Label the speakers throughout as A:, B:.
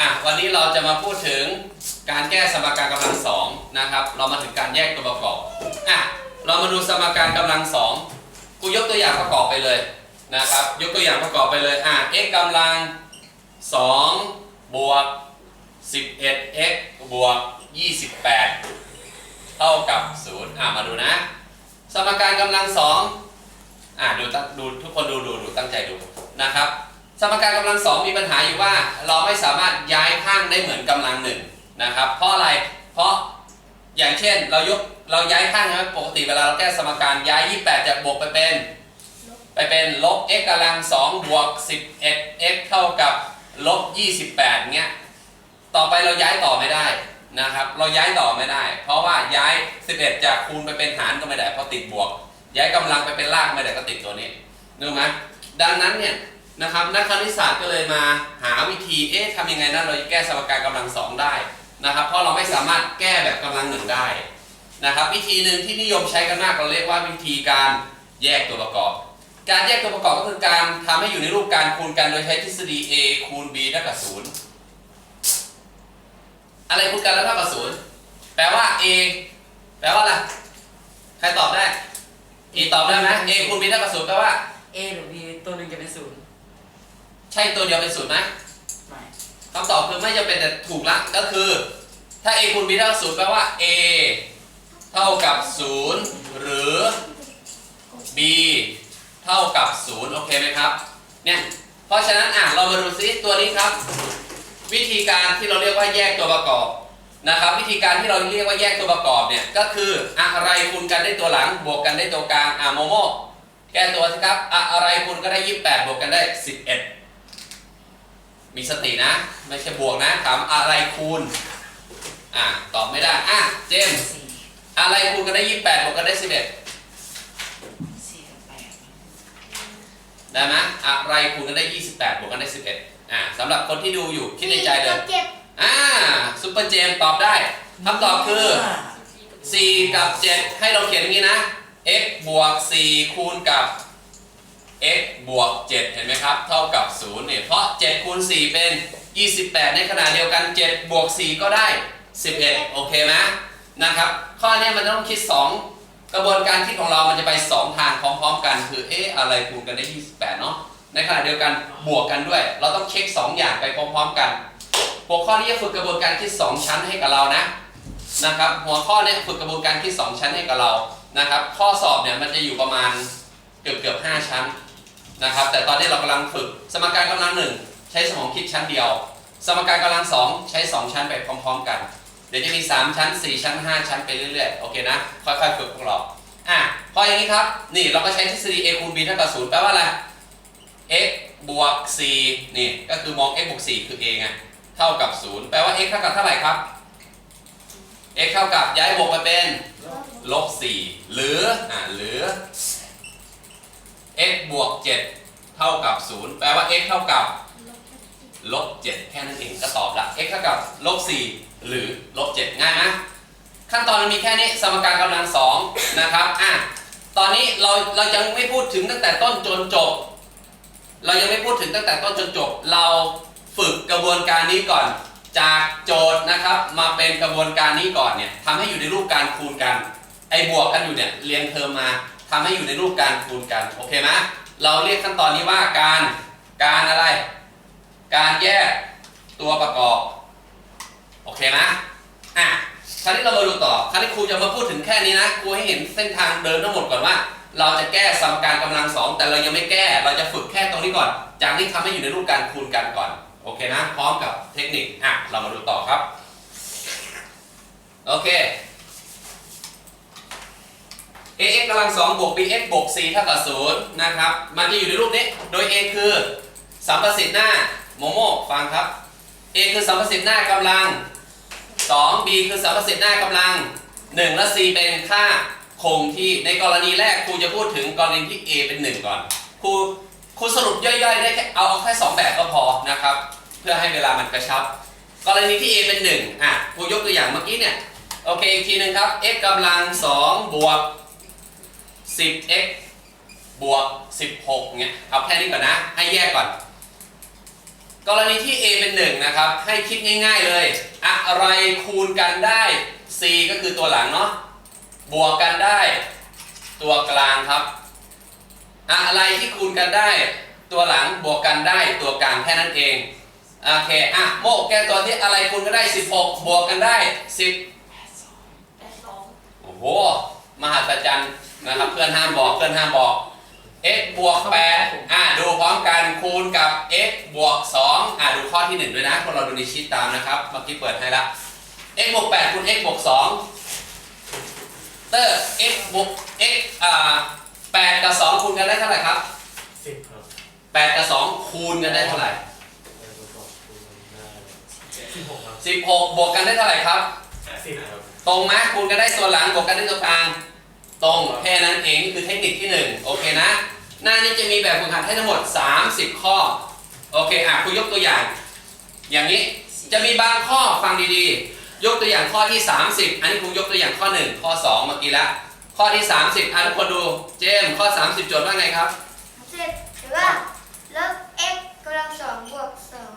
A: อะวันนี้เราจะมาพูดถึงการแก้สมการกำลังสองนะครับ เรามาถึงการแยกตัวประกอบอะเรามาดูสมการกำลังสองกูยกตัวอย่างประกอบไปเลยนะครับ ยกตัวอย่างประกอบไปเลยอะ x กำลัง2บวก 11x บวก 28 เท่ากับ0อะมาดูนะ สมการกำลังสองอะดูตั้งดูทุกคนดูดูดูตั้งใจดูนะครับ สมการกำลังสองมีปัญหาอยู่ว่า เราไม่สามารถย้ายข้างได้เหมือนกำลังหนึ่งนะครับ เพราะอะไร เพราะอย่างเช่นเรายกเราย้ายข้างใช่ปกติเวลาเราแก้สมการย้าย 28 จากบวกไปเป็น ไปเป็นลบ x กำลัง2บวก 11x เท่ากับลบ 28เงี้ยต่อไปเราย้ายต่อไม่ได้นะครับ เราย้ายต่อไม่ได้ เพราะว่าย้าย 11 จากคูณไปเป็นหารก็ไม่ได้เพราะติดบวก ย้ายกำลังไปเป็นลากไม่ได้ก็ติดตัวนี้นึกไหมดังนั้นเนี่ย นะครับนักคณิตศาสตร์ก็เลยมาหาวิธีเอ๊ะทำยังไงนะเราจะแก้สมการกำลังสองได้นะครับ เพราะเราไม่สามารถแก้แบบกำลังหนึ่งได้นะครับ วิธีหนึ่งที่นิยมใช้กันมากเราเรียกว่าวิธีการแยกตัวประกอบ การแยกตัวประกอบก็คือการทำให้อยู่ในรูปการคูณกันโดยใช้ทฤษฎี a คูณ b เท่ากับศูนย์อะไรคูณกันแล้วเท่ากับศูนย์แปลว่า a แปลว่าอะไรใครตอบได้ a ตอบได้ไหม a คูณ b เท่ากับศูนย์แปลว่า
B: A หรือ B ตัวหนึ่งจะเป็นศูนย์
A: ใช่ตัวเดียวเป็นศูนย์ไหม
B: ไม่
A: คำตอบคือไม่จำเป็นแต่ถูกละก็คือ ถ้า a คูณ b เท่ากับศูนย์แปลว่า a เท่ากับศูนย์หรือ b เท่ากับศูนย์โอเคไหมครับเนี่ยเพราะฉะนั้นอะเรามาดูซิตัวนี้ครับ วิธีการที่เราเรียกว่าแยกตัวประกอบนะครับ วิธีการที่เราเรียกว่าแยกตัวประกอบเนี่ยก็คืออะไรคูณกันได้ตัวหลังบวกกันได้ตัวกลางอะโมโมแก้ตัวสิครับ อะอะไรคูณก็ได้ 28 บวกกันได้ 11 มีสตินะ ไม่ใช่บวกนะ ถามอะไรคูณ อะ ตอบไม่ได้ อะ เจมส์
B: สี่
A: อะไรคูณกันได้28บวกกันได้11
B: สี่กับแปด
A: ได้ไหมอะไรคูณกันได้28บวกกันได้11อ่าสำหรับคนที่ดูอยู่คิดในใจเลย
C: เจ็บ
A: อ่าซุปเปอร์เจมตอบได้คำตอบคือ 4 กับ 7 ให้เราเขียนอย่างนี้นะ x บวก 4 คูณกับ x บวก 7 เห็นไหมครับ เท่ากับ0เนี่ยเพราะ 7 คูณ 4 เป็น 28 ในขณะเดียวกัน 7 บวก 4 ก็ได้ 11 โอเคไหมนะครับ ข้อนี้มันต้องคิด 2 กระบวนการคิดของเรามันจะไป 2 ทางพร้อมๆ กัน คือเอ๊ะอะไรคูณกันได้ 28 เนาะในขณะเดียวกันบวกกันด้วย เราต้องเช็ค 2 อย่างไปพร้อมๆ กันหัวข้อนี้จะฝึกกระบวนการคิด 2 ชั้นให้กับเรานะนะครับหัวข้อนี้ฝึกกระบวนการคิด 2 ชั้นให้กับเรานะครับ ข้อสอบเนี่ยมันจะอยู่ประมาณเกือบเกือบ5ชั้น นะครับ แต่ตอนนี้เรากำลังฝึก สมการกำลังหนึ่งใช้สมองคิดชั้นเดียว สมการกำลังสองใช้ 2 ชั้นไปพร้อม ๆ กัน เดี๋ยวจะมี 3 ชั้น 4 ชั้น 5 ชั้นไปเรื่อยๆ โอเคนะ ค่อยๆฝึกพวกเรา อะพออย่างนี้ครับ นี่เราก็ใช้ทฤษฎี a คูณ b เท่ากับ0แปลว่าอะไร x บวก c นี่ก็คือมอง x บวก 4 คือ a ไง เท่ากับ 0 แปลว่า x เท่ากับเท่าไหร่ครับ x เท่ากับย้ายบวกไปเป็นลบ4หรือ อ่าหรือ x บวก 7 เท่ากับ 0 แปลว่า x เท่ากับลบ7แค่นั้นเองก็ตอบละ x เท่ากับลบ4หรือลบ7ง่ายไหมขั้นตอนมันมีแค่นี้สมการกำลังสองนะครับอะตอนนี้เราเรายังไม่พูดถึงตั้งแต่ต้นจนจบ เรายังไม่พูดถึงตั้งแต่ต้นจนจบ เราฝึกกระบวนการนี้ก่อน จากโจทย์นะครับมาเป็นกระบวนการนี้ก่อนเนี่ยทำให้อยู่ในรูปการคูณกัน ไอ้บวกกันอยู่เนี่ยเรียงเทอมมา ทำให้อยู่ในรูปการคูณกัน โอเคไหมเราเรียกขั้นตอนนี้ว่าการ การอะไร การแยกตัวประกอบ โอเคไหมอะคราวนี้เรามาดูต่อ คราวนี้ครูจะมาพูดถึงแค่นี้นะ ครูให้เห็นเส้นทางเดินทั้งหมดก่อนว่า เราจะแก้สมการกำลังสองแต่เรายังไม่แก้ เราจะฝึกแค่ตรงนี้ก่อน จากนี้ทำให้อยู่ในรูปการคูณกันก่อน โอเคนะ พร้อมกับเทคนิค อะ เรามาดูต่อครับ โอเค ax กำลังสองบวก bx บวก c เท่ากับศูนย์นะครับ มันจะอยู่ในรูปนี้ โดย a คือสัมประสิทธิ์หน้าโมโมฟังครับ a คือสัมประสิทธิ์หน้ากำลัง 2 b คือสัมประสิทธิ์หน้ากำลัง 1 และ c เป็นค่าคงที่ ในกรณีแรกครูจะพูดถึงกรณีที่ a เป็น 1 ก่อน ครูครูสรุปย่อยๆ ได้แค่เอาแค่2แบบก็พอนะครับ เพื่อให้เวลามันกระชับ กรณีที่ a เป็น 1 อะครูยกตัวอย่างเมื่อกี้เนี่ย โอเคอีกทีหนึ่งครับ x กำลัง2บวก 10x บวก 16เนี่ยเอาแค่นี้ก่อนนะ ให้แยกก่อน กรณีที่ a เป็น 1 นะครับ ให้คิดง่ายๆเลย อะไรคูณกันได้ c ก็คือตัวหลังเนาะ บวกกันได้ตัวกลางครับ อะไรที่คูณกันได้ ตัวหลังบวกกันได้ตัวกลางแค่นั้นเอง โอเค อะ โมกแก้ตัวที่อะไรคูณกันได้ 16 บวกกันได้ 10
C: แปดสอง
A: โอ้โห มหัศจรรย์ นะครับเพื่อนห้ามบอกเพื่อนห้ามบอก x บวก8อะดูพร้อมกันคูณกับ x บวก2อะดูข้อที่ 1 ด้วยนะพวกเราดูในชีตตามนะครับเมื่อกี้เปิดให้ละ x บวก8คูณ x บวก2เตอร์ x บวก x อ่า8กับ 2 คูณกันได้เท่าไหร่ครับ
D: สิบครับ
A: 8กับ 2 คูณกันได้เท่าไหร่
D: แล้วก็คูณได้สิบหกครับ
A: 16 บวกกันได้เท่าไหร่ครับ
D: สิบครับ
A: ตรงไหมคูณกันได้ตัวหลังบวกกันได้ตัวกลาง ตรงแค่นั้นเองนี่คือเทคนิคที่ 1 โอเคนะ หน้านี้จะมีแบบฝึกหัดให้ทั้งหมด 30 ข้อ โอเคอะครูยกตัวอย่าง อย่างนี้จะมีบางข้อฟังดีๆ ยกตัวอย่างข้อที่ 30 อันนี้ครูยกตัวอย่างข้อ 1 ข้อ 2 เมื่อกี้ละข้อที่ 30อะทุกคนดูเจมส์ข้อ 30 โจทย์ว่าไงครับ
C: เสร็จหรือว่าลบ x กำลังสองบวกสอง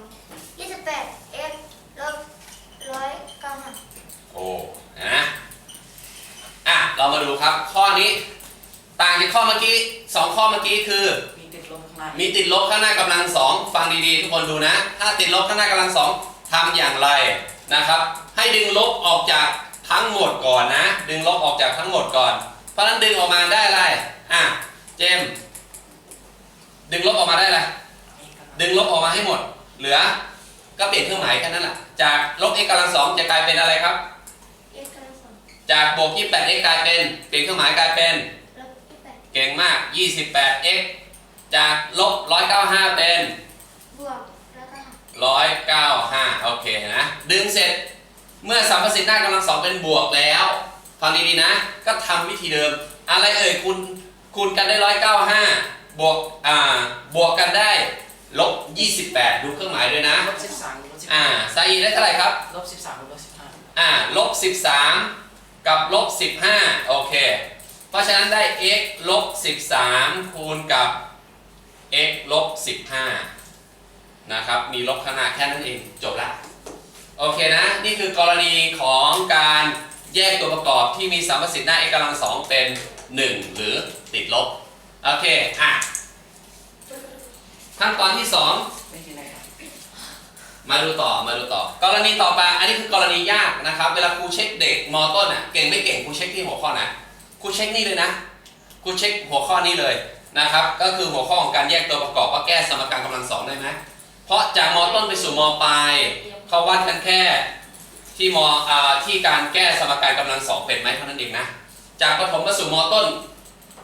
C: ยี่สิบแปด x ลบร้อยเก้าห้า
A: โอ้นะ อะเรามาดูครับข้อนี้ ต่างจากข้อเมื่อกี้สองข้อเมื่อกี้คือ
B: มีติดลบข้างล่าง
A: มีติดลบข้างหน้ากำลังสองฟังดีๆ ทุกคนดูนะ ถ้าติดลบข้างหน้ากำลังสองทำอย่างไรนะครับ ให้ดึงลบออกจากทั้งหมดก่อนนะ ดึงลบออกจากทั้งหมดก่อน เพราะฉะนั้นดึงออกมาได้อะไรอะเจมส์ดึงลบออกมาได้อะไรดึงลบออกมาให้หมด เหลือก็เปลี่ยนเครื่องหมายแค่นั้นแหละจากลบ x กำลังสองจะกลายเป็นอะไรครับ
C: x กำลังสอง
A: จากบวก 28x กลายเป็นเปลี่ยนเครื่องหมายกลายเป็น
C: ลบยี่สิบแปด
A: เก่งมาก 28x จากลบ 195 เป็น
C: บวกแล้วก็ห้า
A: 195 โอเคนะ ดึงเสร็จเมื่อสัมประสิทธิ์หน้ากำลังสองเป็นบวกแล้ว ฟังดีๆนะ ก็ทำวิธีเดิม อะไรเอ่ยคูณคูณกันได้ 195 บวกอ่าบวกกันได้ลบ 28 ดูเครื่องหมายด้วยนะ
B: ลบสิบสามลบสิบ
A: อ่าใส่อีกได้เท่าไหร่ครับ
B: ลบสิบสามลบสิบห้า
A: อ่าลบ 13 กับลบ 15 โอเค เพราะฉะนั้นได้ x ลบ 13 คูณกับ x ลบ 15 นะครับ มีลบข้างหน้าแค่นั้นเอง จบละ โอเคนะ นี่คือกรณีของการแยกตัวประกอบที่มีสัมประสิทธิ์หน้า x กำลังสองเป็น 1 หรือติดลบ โอเค อะ ขั้นตอนที่2
B: ไมา
A: ดูต่อมาดูต่อ กรณีต่อไปอันนี้คือกรณียากนะครับ เวลาครูเช็คเด็กมต้นอะเก่งไม่เก่งครูเช็คที่หัวข้อนะครูเช็คนี่เลยนะครูเช็คหัวข้อนี้เลยนะครับ ก็คือหัวข้อของการแยกตัวประกอบว่าแก้สมการกำลังสองได้ไหมเพราะจากมต้นไปสู่มปลายเขาวัดกันแค่ที่มอ่าที่การแก้สมการกำลังสองเป็นไหมเท่านั้นเองนะจากประถมไปสู่มต้น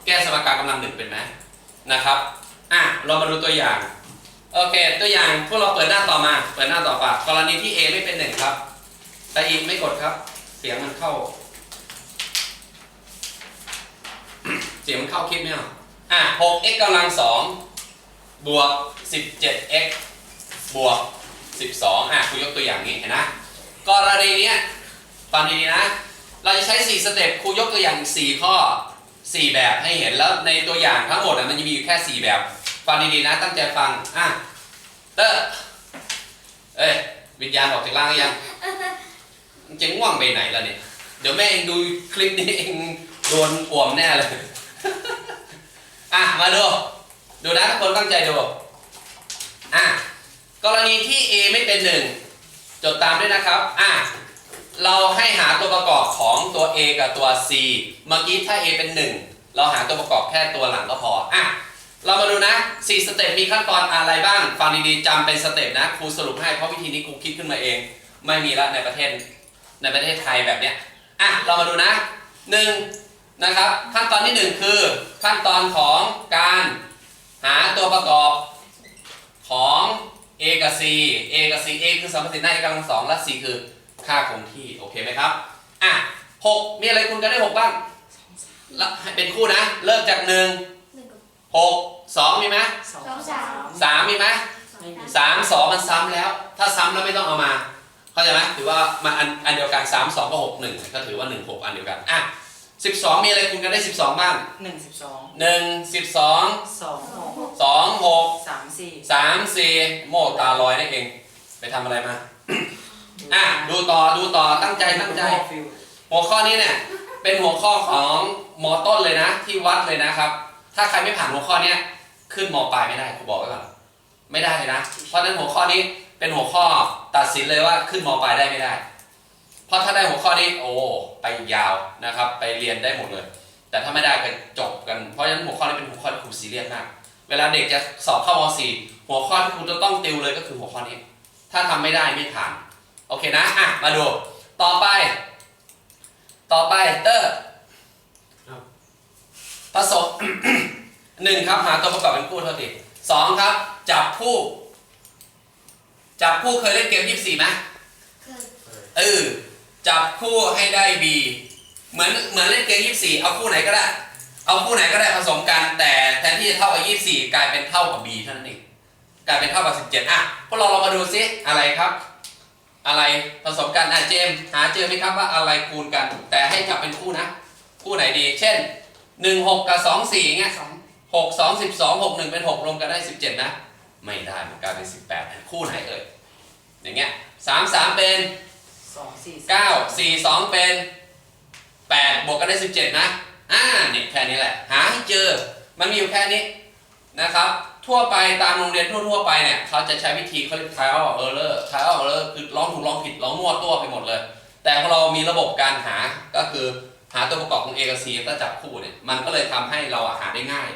A: แก้สมการกำลังหนึ่งเป็นไหมนะครับอะเรามาดูตัวอย่าง โอเค ตัวอย่างพวกเราเปิดหน้าต่อมา เปิดหน้าต่อไปกรณีที่ A ไม่เป็นหนึ่งครับแต่อีไม่กดครับ เสียงมันเข้า เสียงมันเข้าคลิปไหมอะอะ 6x กำลังสองบวก 17x บวก 12 อะครูยกตัวอย่างนี้เห็นนะกรณีเนี้ยฟังดีๆนะ เราจะใช้ 4 สเต็ปครูยกตัวอย่าง 4 ข้อ 4 แบบให้เห็นแล้วในตัวอย่างทั้งหมดอะมันจะมีอยู่แค่ 4 แบบ ฟังดีๆนะ ตั้งใจฟัง อะ เตอร์เอ้ย วิญญาณออกจากร่างหรือยังมันจะง่วงไปไหนล่ะเนี่ย เดี๋ยวแม่เองดูคลิปนี้เองโดนอ่วมแน่เลย อะ มาดู ดูนะทุกคนตั้งใจดู อะ กรณีที่ A ไม่เป็นหนึ่งจดตามด้วยนะครับ อะ เราให้หาตัวประกอบของตัว A กับตัว C เมื่อกี้ถ้า A เป็น 1 เราหาตัวประกอบแค่ตัวหลังก็พอ อะ เรามาดูนะ4สเต็ปมีขั้นตอนอะไรบ้าง ฟังดีๆจำเป็นสเต็ปนะครูสรุปให้เพราะวิธีนี้ครูคิดขึ้นมาเอง ไม่มีละในประเทศในประเทศไทยแบบเนี้ยอะเรามาดูนะหนึ่งนะครับขั้นตอนที่หนึ่งคือขั้นตอนของการหาตัวประกอบของ A กับ C A กับ C A คือสัมพันธ์หน้า A กำลังสองและ C คือค่าคงที่โอเคไหมครับอะหกมีอะไรคุณกันได้หกบ้างแล้วเป็นคู่นะ เริ่มจากหนึ่ง
C: หนึ่งกับ
A: หกสองมีไหม
B: สอง
C: สองสาม
A: สามมีไหม
C: สองสาม
A: สามสองมันซ้ำแล้ว ถ้าซ้ำแล้วไม่ต้องเอามาเข้าใจไหมถือว่ามันอันอันเดียวกันสามสองก็หกหนึ่งก็ถือว่าหนึ่งหกอันเดียวกันอะ12มีอะไรคูณกันได้12บ้าง
B: หนึ่งสิบสอง
A: 1 12
B: สองหก
A: 2 6
B: สามสี่
A: 3 4โมตาลอยนั่นเอง ไปทำอะไรมา อะดูต่อดูต่อตั้งใจตั้งใจ
B: ฟิล
A: หัวข้อนี้เนี่ยเป็นหัวข้อของมอต้นเลยนะ ที่วัดเลยนะครับ ถ้าใครไม่ผ่านหัวข้อเนี้ยขึ้นมปลายไม่ได้ครูบอกไว้ก่อนไม่ได้เลยนะ เพราะฉะนั้นหัวข้อนี้เป็นหัวข้อตัดสินเลยว่าขึ้นมปลายได้ไม่ได้ เพราะถ้าได้หัวข้อนี้โอ้ไปยาวนะครับ ไปเรียนได้หมดเลย แต่ถ้าไม่ได้ก็จบกัน เพราะฉะนั้นหัวข้อนี้เป็นหัวข้อที่ครูซีเรียสมาก เวลาเด็กจะสอบเข้าม .4 หัวข้อที่ครูจะต้องติวเลยก็คือหัวข้อนี้ ถ้าทำไม่ได้ไม่ผ่าน โอเคนะอะมาดู ต่อไป ต่อไปเตอร์
D: ครับ
A: ผสม หนึ่งครับหาตัวประกอบเป็นคู่เท่าทีสองครับ จับคู่ จับคู่เคยเล่นเกมยี่สี่ไหม
C: คือ
D: เคย
A: เออจับคู่ให้ได้ B เหมือนเหมือนเล่นเกมยี่สี่เอาคู่ไหนก็ได้ เอาคู่ไหนก็ได้ผสมกันแต่แทนที่จะเท่ากับยี่สี่กลายเป็นเท่ากับ B เท่านั้นเองกลายเป็นเท่ากับสิบเจ็ดอะพวกเราลองมาดูซิอะไรครับ อะไรผสมกันอะเจมส์หาเจอไหมครับว่าอะไรคูณกัน แต่ให้จับเป็นคู่นะ คู่ไหนดี เช่นหนึ่งหกกับสองสี่เงี้ย
B: สอง
A: หกสองสิบสองหกหนึ่งเป็นหกรวมกันได้สิบเจ็ดนะ ไม่ได้มันกลายเป็นสิบแปดคู่ไหนเอ่ย อย่างเงี้ยสามสามเป็น
B: สองสี่
A: เก้าสี่สองเป็นแปดบวกกันได้สิบเจ็ดนะ อ่าเนี่ยแค่นี้แหละ หาให้เจอ มันมีอยู่แค่นี้นะครับ ทั่วไปตามโรงเรียนทั่ว ๆ ไปเนี่ย เขาจะใช้วิธีเขาเรียก trial error trial error คือร้องถูกร้องผิดร้องมั่วตัวไปหมดเลย แต่ของเรามีระบบการหาก็คือหาตัวประกอบของ A กับ C ก็จับคู่เนี่ย มันก็เลยทำให้เราอะหาได้ง่าย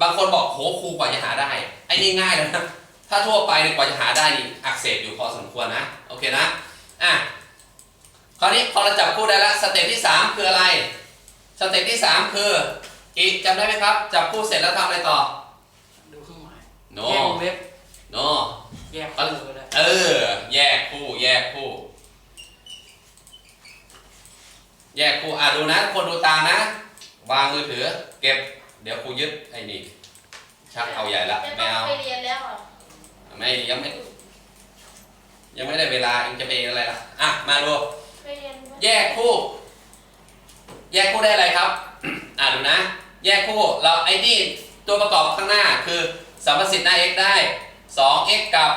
A: บางคนบอกโหครูกว่าจะหาได้ไอ้นี่ง่ายแล้วนะถ้าทั่วไปเนี่ยกว่าจะหาได้นี่อักเสบอยู่พอสมควรนะโอเคนะอะคราวนี้พอเราจับคู่ได้แล้วสเต็ปที่ 3 คืออะไรสเต็ปที่ 3 คืออีกจำได้ไหมครับ จับคู่เสร็จแล้วทำอะไรต่อ
B: ดูเครื่องหมาย
A: no
B: แยกวงเล็บ
A: no
B: แยกคู่ก็ได้
A: เออแยกคู่แยกคู่ แยกคู่อะดูนะคนดูตามนะ วางมือถือเก็บ เดี๋ยวครูยึดไอ้นี่ชักเอาใหญ่ละไม่เอา
C: ไปเรียนแล้วอะ
A: ไม่ยังไม่ ยังไม่ได้เวลาเองจะไปอะไรล่ะอะมาดู
C: ไปเรียน
A: แยกคู่ แยกคู่ได้อะไรครับ อ่าดูนะ แยกคู่เราไอ้นี่ตัวประกอบข้างหน้าคือสัมประสิทธิ์หน้า x ได้ 2x กับ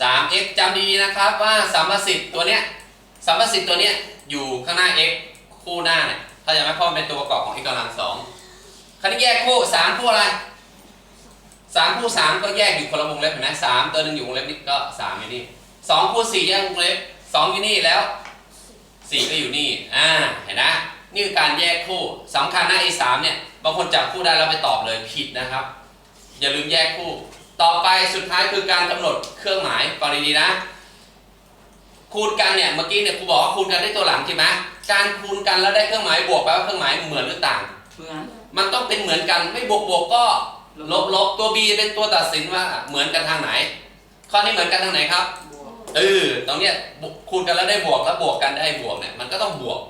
A: 3x จำดีๆนะครับว่าสัมประสิทธิ์ตัวเนี้ยสัมประสิทธิ์ตัวเนี้ยอยู่ข้างหน้า x คู่หน้าเนี่ยเข้าใจไหมเพราะมันเป็นตัวประกอบของ x กำลังสอง คราวนี้แยกคู่3คู่อะไร3คู่3ก็แยกอยู่คนละวงเล็บเห็นไหมสามตัวหนึงอยู่วงเล็บนี่ก็3อยู่นี่สองคู่4แยกวงเล็บสองอยู่นี่แล้วสี่ก็อยู่นี่อ่าเห็นนะนี่คือการแยกคู่สำคัญนะไอ้สามเนี่ยบางคนจับคู่ได้แล้วไปตอบเลยผิดนะครับ อย่าลืมแยกคู่ ต่อไปสุดท้ายคือการกำหนดเครื่องหมายฟังดีๆนะ คูณกันเนี่ยเมื่อกี้เนี่ยครูบอกว่าคูณกันได้ตัวหลังใช่ไหมการคูณกันแล้วได้เครื่องหมายบวกแปลว่าเครื่องหมายเหมือนหรือต่าง
B: เพื่อน
A: มันต้องเป็นเหมือนกันไม่บวกบวกก็ลบลบตัว b เป็นตัวตัดสินว่าเหมือนกันทางไหน ข้อนี้เหมือนกันทางไหนครับ
B: บวก
A: เออตรงเนี้ยบวกคูณกันแล้วได้บวกแล้วบวกกันได้บวกเนี่ยมันก็ต้องบวก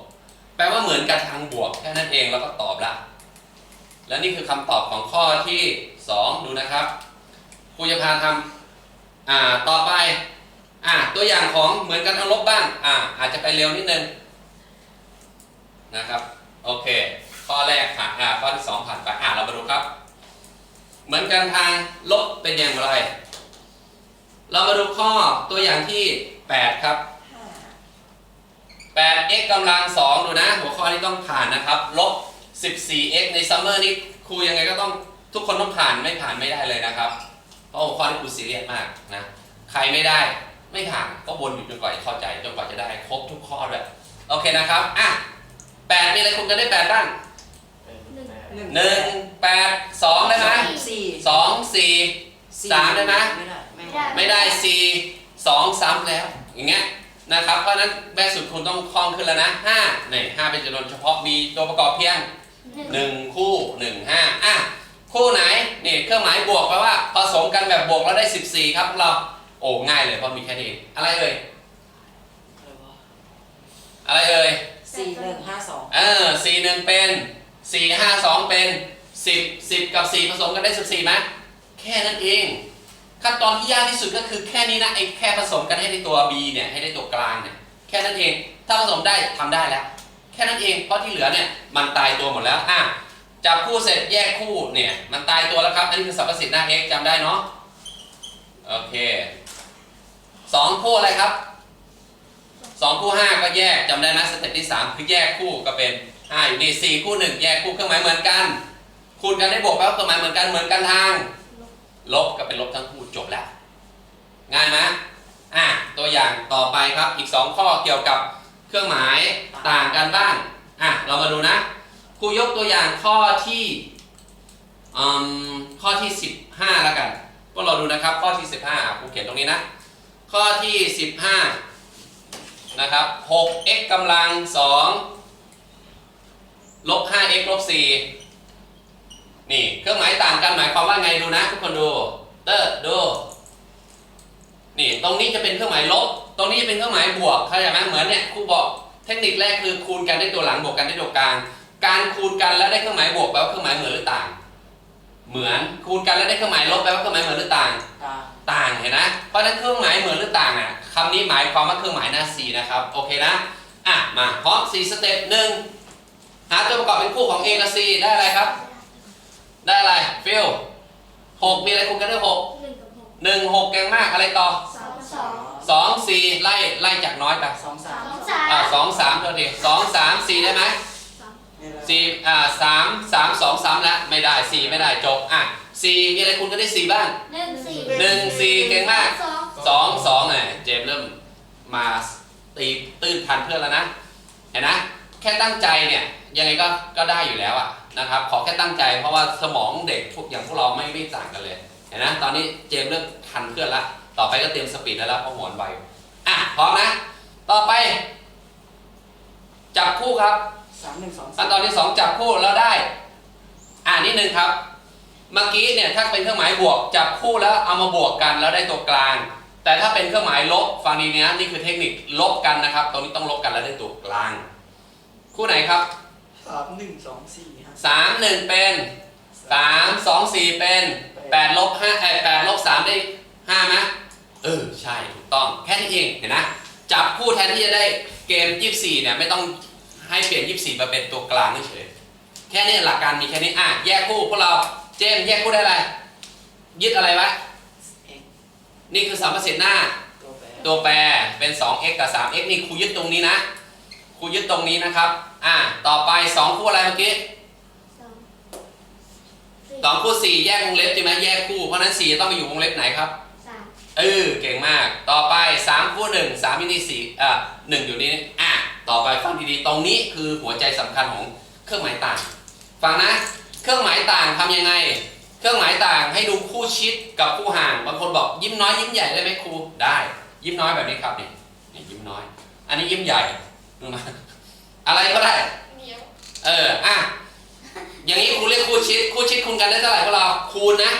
A: แปลว่าเหมือนกันทางบวกแค่นั้นเองแล้วก็ตอบละแล้วนี่คือคำตอบของข้อที่ 2 ดูนะครับครูจะพาทำอ่าต่อไปอ่าตัวอย่างของเหมือนกันทางลบบ้างอ่าอาจจะไปเร็วนิดนึงนะครับโอเค ข้อแรกผ่านอ่าข้อที่สองผ่านไปอ่าเรามาดูครับ เหมือนกันทางลบเป็นอย่างไร เรามาดูข้อตัวอย่างที่8ครับ 8x กำลัง2ดูนะ หัวข้อนี้ต้องผ่านนะครับลบ 14x ในซัมเมอร์นี้ครูยังไงก็ต้องทุกคนต้องผ่านไม่ผ่านไม่ได้เลยนะครับ เพราะหัวข้อที่ครูซีเรียสมากนะใครไม่ได้ไม่ผ่านก็วนอยู่จนกว่าจะเข้าใจจนกว่าจะได้ครบทุกข้อด้วยโอเคนะครับอะ8มีอะไรคูณกันได้8บ้าง
D: เป็นแปด
B: หนึ่ง
A: 1 8 2ได้ไหม
B: สี่
A: 2 4
B: สี่
A: สามได้ไหม
B: ไม่ได้ไม่
C: ได้
A: ไม่ได้4 2ซ้ำแล้ว อย่างเงี้ยนะครับ เพราะฉะนั้นแม่สุดคุณต้องคล่องขึ้นแล้วนะ5นี่5เป็นจำนวนเฉพาะมีตัวประกอบเพียง1คู่1 5อะคู่ไหนนี่เครื่องหมายบวกแปลว่าผสมกันแบบบวกแล้วได้ 14 ครับเราโอ้ง่ายเลยเพราะมีแค่นี้อะไรเอ่ย
B: อะไรวะ
A: อะไรเอ่ย
B: สี่หนึ่งห้าสอง
A: เออ4 1เป็น 4 5 2 เป็น 10 10 กับ 4 ผสมกันได้ 14ไหมแค่นั้นเอง ขั้นตอนที่ยากที่สุดก็คือแค่นี้นะไอ้แค่ผสมกันให้ได้ตัว b เนี่ยให้ได้ตัวกลางเนี่ยแค่นั้นเอง ถ้าผสมได้ทำได้แล้ว แค่นั้นเองเพราะที่เหลือเนี่ยมันตายตัวหมดแล้วอะจับคู่เสร็จแยกคู่เนี่ยมันตายตัวแล้วครับอันนี้คือสรรพสิทธิ์หน้า x จำได้เนาะโอเคสองคู่อะไรครับสองคู่ห้าก็แยกจำได้ไหมสเต็ปที่สามคือแยกคู่ก็เป็น ห้าอยู่นี่สี่คู่หนึ่งแยกคู่เครื่องหมายเหมือนกัน คูณกันได้บวกแปลว่าเครื่องหมายเหมือนกันเหมือนกันทาง ลบก็เป็นลบทั้งคู่จบแล้วง่ายไหมอะตัวอย่างต่อไปครับอีก 2 ข้อเกี่ยวกับเครื่องหมายต่างกันบ้างอะเรามาดูนะครูยกตัวอย่างข้อที่อข้อที่ 15แล้วกันพวกเราดูนะครับข้อที่ 15อะครูเขียนตรงนี้นะ ข้อที่ 15นะครับ 6x กำลัง2 ลบ 5x ลบ 4 นี่ เครื่องหมายต่างกันหมายความว่าไงดูนะ ทุกคนดู เตอร์ดู นี่ ตรงนี้จะเป็นเครื่องหมายลบ ตรงนี้จะเป็นเครื่องหมายบวก เข้าใจไหมเหมือนเนี่ยครูบอกเทคนิคแรกคือคูณกันได้ตัวหลังบวกกันได้ตัวกลาง การคูณกันแล้วได้เครื่องหมายบวกแปลว่าเครื่องหมายเหมือนหรือต่าง เหมือน คูณกันแล้วได้เครื่องหมายลบแปลว่าเครื่องหมายเหมือนหรือต่าง
B: ตา
A: ต่าง เห็นนะ เพราะฉะนั้นเครื่องหมายเหมือนหรือต่างอะคำนี้หมายความว่าเครื่องหมายหน้า C นะครับ โอเคนะ อะ มาพร้อม4สเต็ปหนึ่ง หาตัวประกอบเป็นคู่ของ A กับ C ได้อะไรครับ ได้อะไรฟิลหกมีอะไรคูณกันได้หก
C: หนึ่งกับหก
A: หนึ่งหกแกงมากอะไรต่อ
C: สองสอง
A: สองสี่ไล่ไล่จากน้อยไป
B: สองสา
C: ส
B: ม
C: องสาม
A: อ่าสองสามตัวทีสองสามสี่ได้ไหม
B: นี่แหละ
A: สี่อ่าสามสามสองสามแล้วไม่ได้สี่ไม่ได้จบอะสี่มีอะไรคูณกันได้สี่บ้าง
C: หนึ่งสี่
A: หนึ่งสี่เก่งมาก
C: สอง
A: สองสองไงเจมส์เริ่มมาตีตื้นพันเพื่อนแล้วนะ เห็นนะ แค่ตั้งใจเนี่ยยังไงก็ก็ได้อยู่แล้วอะนะครับ ขอแค่ตั้งใจเพราะว่าสมองเด็กพวกอย่างพวกเราไม่ไม่ต่างกันเลยเห็นนะตอนนี้เจมส์เริ่มทันเพื่อนละต่อไปก็เตรียมสปีดได้แล้วเพราะหมอนไวอะพร้อมนะ ต่อไป จับคู่ครับ
B: สามหนึ่งสอง
A: ขั้นตอนที่สองจับคู่แล้วได้ อ่านิดนึงครับ เมื่อกี้เนี่ยถ้าเป็นเครื่องหมายบวก จับคู่แล้วเอามาบวกกันแล้วได้ตัวกลาง แต่ถ้าเป็นเครื่องหมายลบฟังดีนะนี่คือเทคนิคลบกันนะครับ ตรงนี้ต้องลบกันแล้วได้ตัวกลาง คู่ไหนครับ
B: สามหนึ่งสองสี่ฮะ
A: สามหนึ่งเป็นสามสองสี่เป็นแปดลบห้าเออแปดลบสามได้ห้าไหมเออใช่ถูกต้องแค่นี้เองเห็นนะจับคู่แทนที่จะได้เกมยี่สี่เนี่ยไม่ต้องให้เปลี่ยนยี่สี่มาเป็นตัวกลางเฉยๆแค่นี้หลักการมีแค่นี้อะแยกคู่พวกเราเจมส์แยกคู่ได้อะไรยึดอะไรไว้
B: เอ็ก
A: นี่คือสามประสิทธิ์หน้า
B: ตัวแปร
A: ตัวแปรเป็น 2x กับ 3x นี่ครูยึดตรงนี้นะค รูยึดตรงนี้นะครับ อะต่อไป2คู่อะไรเมื่อกี้
C: สองสี่
A: สองคู่สี่แยกวงเล็บใช่ไหมแยกคู่ เพราะฉะนั้นสี่จะต้องไปอยู่วงเล็บไหนครับ
C: สาม
A: เออ เก่งมาก ต่อไปสามคู่หนึ่งสามมินิสี่อะหนึ่งอยู่นี่อะ ต่อไปฟังดีๆ ตรงนี้คือหัวใจสำคัญของเครื่องหมายต่าง ฟังนะ เครื่องหมายต่างทำยังไง เครื่องหมายต่างให้ดูคู่ชิดกับคู่ห่าง บางคนบอกยิ้มน้อยยิ้มใหญ่ได้ไหมครู ได้ ยิ้มน้อยแบบนี้ครับนี่นี่ยิ้มน้อย อันนี้ยิ้มใหญ่ดูมา อะไรก็ได้
C: เหนียว
A: เออ อะ อย่างนี้ครูเรียกคู่ชิด คู่ชิดคูณกันได้เท่าไหร่พวกเรา คูณนะ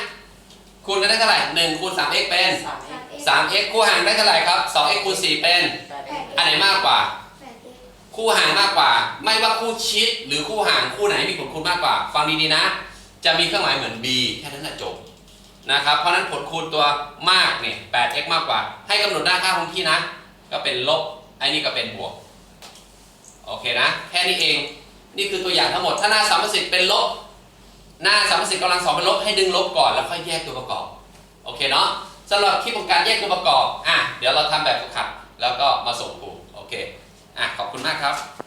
A: คูณกันได้เท่าไหร่หนึ่งคูณสาม x เป็น
B: สามเอ็
C: สากมเอ็ก
A: สาม x คู่ห่างได้เท่าไหร่ครับสอง x คูณสี่เป็น
B: แปด
C: แป
B: เอ็
C: ด
B: ก
A: อันไหนมากกว่า
C: แปดเอ็ก
A: คู่ห่างมากกว่า ไม่ว่าคู่ชิดหรือคู่ห่างคู่ไหนมีผลคูณมากกว่า ฟังดีๆนะ จะมีเครื่องหมายเหมือน b แค่นั้นแหละจบ นะครับ เพราะฉะนั้นผลคูณตัวมากเนี่ย 8x มากกว่า ให้กำหนดด้านข้างของที่นะ ก็เป็นลบ ไอ้นี่ก็เป็นบวก โอเคนะ แค่นี้เอง นี่คือตัวอย่างทั้งหมด ถ้าหน้าสัมประสิทธิ์เป็นลบ หน้าสัมประสิทธิ์กำลังสองเป็นลบให้ดึงลบก่อนแล้วค่อยแยกตัวประกอบ โอเคเนาะสำหรับคลิปของการแยกตัวประกอบ อะ เดี๋ยวเราทำแบบฝึกหัด แล้วก็มาส่งครูโอเค อะ ขอบคุณมากครับ